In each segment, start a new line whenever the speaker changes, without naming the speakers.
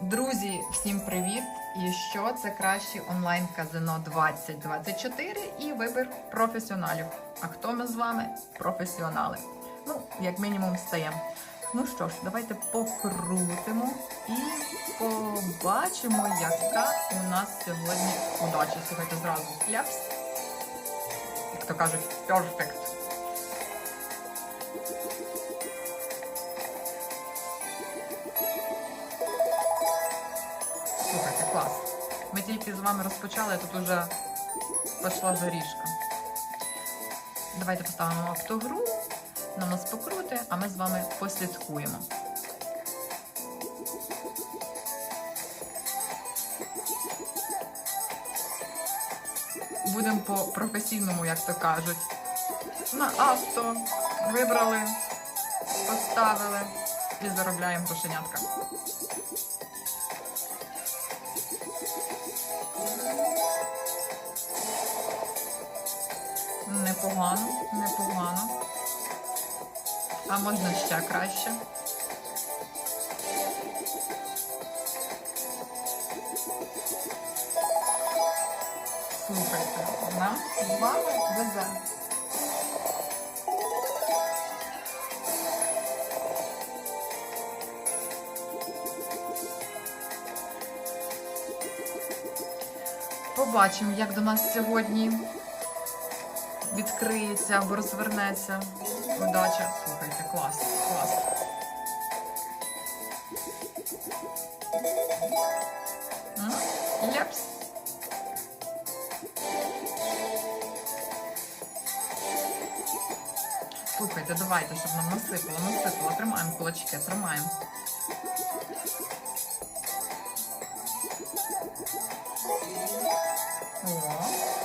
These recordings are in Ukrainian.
Друзі, всім привіт! І що це краще онлайн казино 2024 і вибір професіоналів. А хто ми з вами? Професіонали. Ну, як мінімум, стаємо. Ну що ж, давайте покрутимо і побачимо, яка у нас сьогодні удача. Слухайте зразу. Ляпс. Як то кажуть, perfect. Тільки з вами розпочали, а тут уже пішла жарішка. Давайте поставимо автогру, на нас покрути, а ми з вами послідкуємо. Будемо по професійному, як то кажуть. На авто вибрали, поставили і заробляємо грошенятка. Непогано, непогано. А можна ще краще. Слухайте, нам з везе. Побачимо, як до нас сьогодні відкриється або розвернеться удача. Слухайте, клас, клас. М? Слухайте, давайте, щоб нам насипало, насипало. Тримаємо кулачки, тримаємо. О.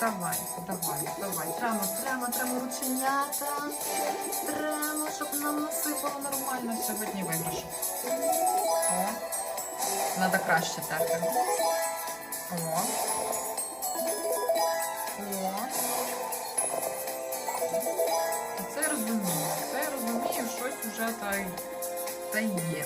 давай, давай, давай. Прямо, прямо, прямо рученята. Прямо, щоб нам насипало нормально сьогодні виграш. О. Надо краще терти. О. О. Це я розумію. Це я розумію, щось вже та, та є.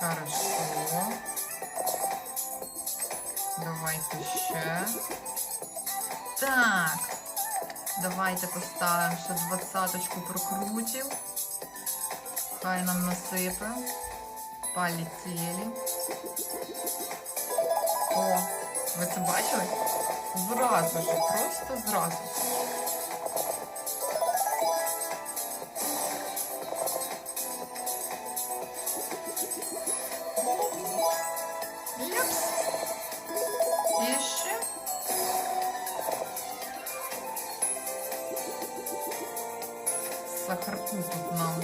Хорошо. Давайте ще. Так. Давайте поставимо ще двадцяточку прокрутів. Хай нам насипе. Полетіли. О, ви це бачили? Зразу ж, просто зразу. Тут нам,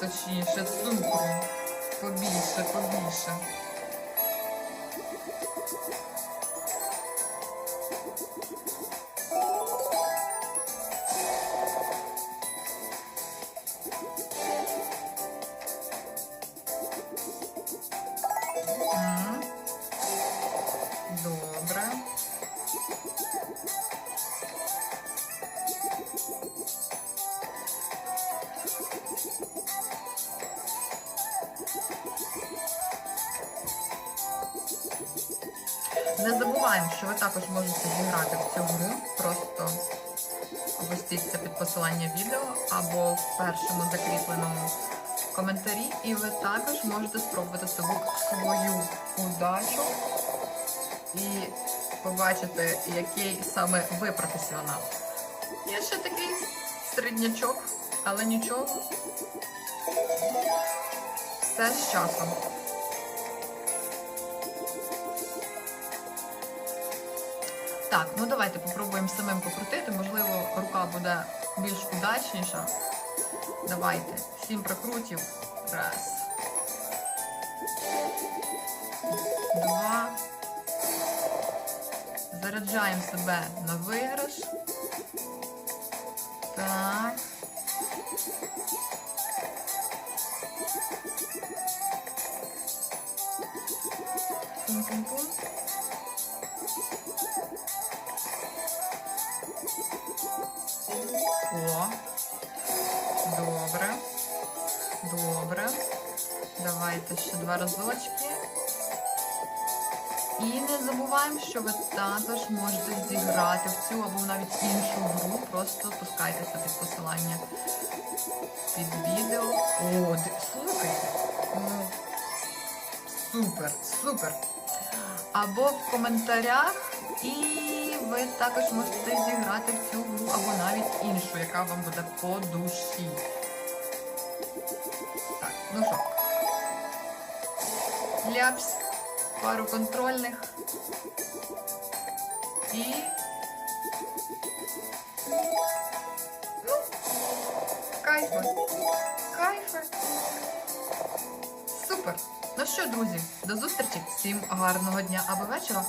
точніше цукру. Побільше, побільше. Не забуваємо, що ви також можете зіграти в цю гру. Просто опустіться під посилання відео або в першому закріпленому коментарі, і ви також можете спробувати свою, свою удачу і побачити, який саме ви професіонал. Я ще такий середнячок, але нічого. Все з часом. Так, ну давайте попробуємо самим покрутити, можливо, рука буде більш удачніша. Давайте. Сім прокрутів. Раз. Два. Заряджаємо себе на виграш. Так. Пум-пум-пум. О, добре. Добре. Давайте ще два разочки. І не забуваємо, що ви також можете зіграти в цю або навіть іншу гру. Просто спускайтеся під посилання під відео. О, слухайте. Ну, супер, супер. Або в коментарях, і ви також можете зіграти в цю гру або навіть іншу, яка вам буде по душі. Так, ну що. Ляпс, пару контрольних. І. Ну, кайфи. Кайфи. Супер. Ну що, друзі, до зустрічі. Всім гарного дня або вечора.